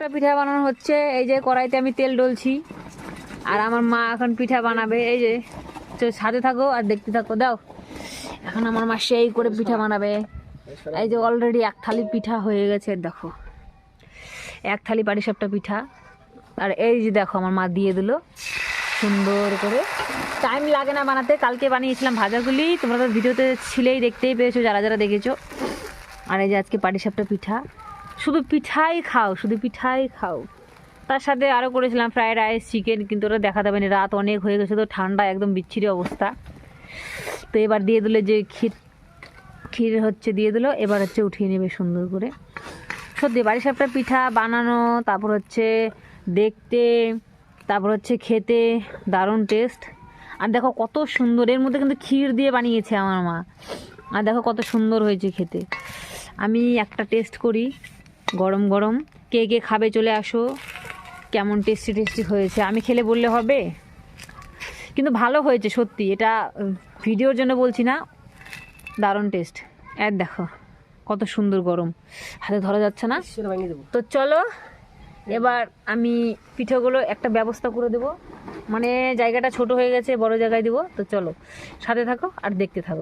একটা পিঠা বানানো হচ্ছে। এই যে কড়াইতে আমি তেল ডলছি। আর আমার মা এখন পিঠা বানাবে। এই যে সাথে থাকো আর দেখতে থাকো। দাও। এখন আমার মা সেই করে পিঠা বানাবে। এই যে অলরেডি এক থালি পিঠা হয়ে গেছে, দেখো। এক থালি পাটি পাটিসাপটা পিঠা। আর এই যে দেখো, আমার মা দিয়ে দিল। সুন্দর করে। টাইম লাগে না বানাতে। কালকে বানিয়েছিলাম ভাজাগুলি। তোমরা তো ভিডিওতে ছিলেই দেখতেই পেয়েছ, যারা যারা দেখেছ। আর এই যে আজকে পাটি পাটিসাপটা পিঠা। শুধু পিঠাই খাও, শুধু পিঠাই খাও। তার সাথে আরও করেছিলাম ফ্রাইড রাইস চিকেন কিন্তু ওটা দেখা যাবে না রাত অনেক হয়ে গেছে তো, ঠান্ডা একদম বিচ্ছিরি অবস্থা। তো এবার দিয়ে দিলে যে ক্ষীর ক্ষীর হচ্ছে দিয়ে দিলো, এবার হচ্ছে উঠিয়ে নেবে সুন্দর করে। সত্যি বাড়ি সাপটা পিঠা বানানো, তারপর হচ্ছে দেখতে, তারপর হচ্ছে খেতে, দারুণ টেস্ট আর দেখো কত সুন্দর, এর মধ্যে কিন্তু ক্ষীর দিয়ে বানিয়েছে আমার মা। আর দেখো কত সুন্দর হয়েছে খেতে। আমি একটা টেস্ট করি। গরম গরম। কে কে খাবে চলে আসো। কেমন টেস্টি টেস্টি হয়েছে। আমি খেলে বললে হবে। কিন্তু ভালো হয়েছে সত্যি। এটা ভিডিওর জন্য বলছি না। দারুণ টেস্ট এক দেখো কত সুন্দর গরম। হাতে ধরা যাচ্ছে না। তো চলো এবার আমি পিঠাগুলো একটা ব্যবস্থা করে দেব। মানে জায়গাটা ছোট হয়ে গেছে বড় জায়গায় দেবো। তো চলো সাথে থাকো আর দেখতে থাকো।